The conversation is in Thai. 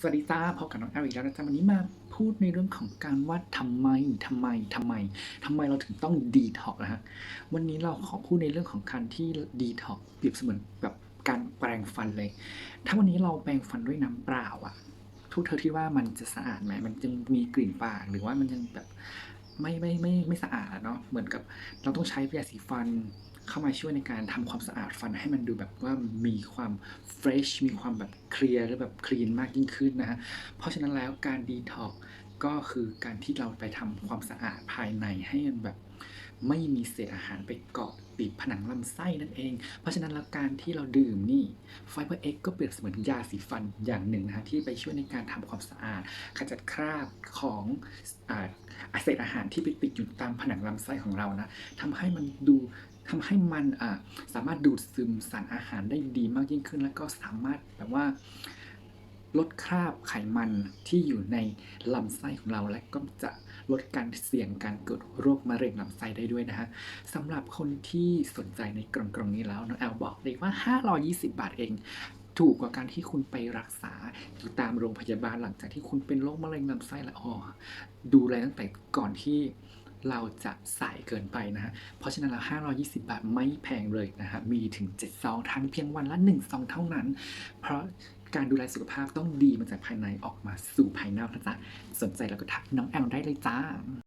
สวัสดีจ้าพบกับน้องแอลอีกแล้วนะจ๊ะวันนี้มาพูดในเรื่องของการว่าทำไมทำไมทำไมทำไมเราถึงต้องดีท็อกนะฮะวันนี้เราขอพูดในเรื่องของการที่ดีท็อกเปรียบเสมือนแบบการแปรงฟันเลย ถ้าวันนี้เราแปรงฟันด้วยน้ำเปล่าอะทุกเธอคิดว่ามันจะสะอาดไหมมันจะมีกลิ่นปากหรือว่ามันยังแบบ ไม่ไม่ไม่ไม่สะอาดเนาะเหมือนกับเราต้องใช้ยาสีฟันเข้ามาช่วยในการทำความสะอาดฟันให้มันดูแบบว่ามีความเฟรชมีความแบบเคลียร์และแบบคลีนมากยิ่งขึ้นนะฮะเพราะฉะนั้นแล้วการดีท็อกก็คือการที่เราไปทำความสะอาดภายในให้มันแบบ ไม่มีเศษอาหารไปเกาะติดผนังลำไส้นั่นเอง เพราะฉะนั้นแล้วการที่เราดื่มนี่ไฟเบอร์เอ็กก็เปรียบเสมือนยาสีฟันอย่างหนึ่งนะฮะที่ไปช่วยในการทำความสะอาด ขจัดคราบของอ่าเศษอาหารที่ไปติดอยู่ตามผนังลำไส้ของเรานะทำให้มันดูทำให้มันอ่าสามารถดูดซึมสารอาหารได้ดีมากยิ่งขึ้น แล้วก็สามารถแบบว่า ลดคราบไขมันที่อยู่ในลำไส้ของเราและก็จะลดการเสี่ยงการเกิดโรคมะเร็งลำไส้ได้ด้วยนะฮะสำหรับคนที่สนใจในกล่องกล่องนี้แล้วน้องแอลบอกเลยว่า 520 บาทเองถูกกว่าการที่คุณไปรักษาอยู่ตามโรงพยาบาลหลังจากที่คุณเป็นโรคมะเร็งลำไส้แล้วอ๋อดูแลตั้งแต่ก่อนที่เราจะสายเกินไปนะฮะ เพราะฉะนั้นแล้ว520 บาทไม่แพงเลยนะฮะ มีถึง 7 ซองทานเพียงวันละ 1 ซองเท่านั้น เพราะ การดูแลสุขภาพต้องดีมาจากภายในออกมาสู่ภายนอกนะจ๊ะสนใจแล้วก็ทักน้องแอลได้เลยจ้า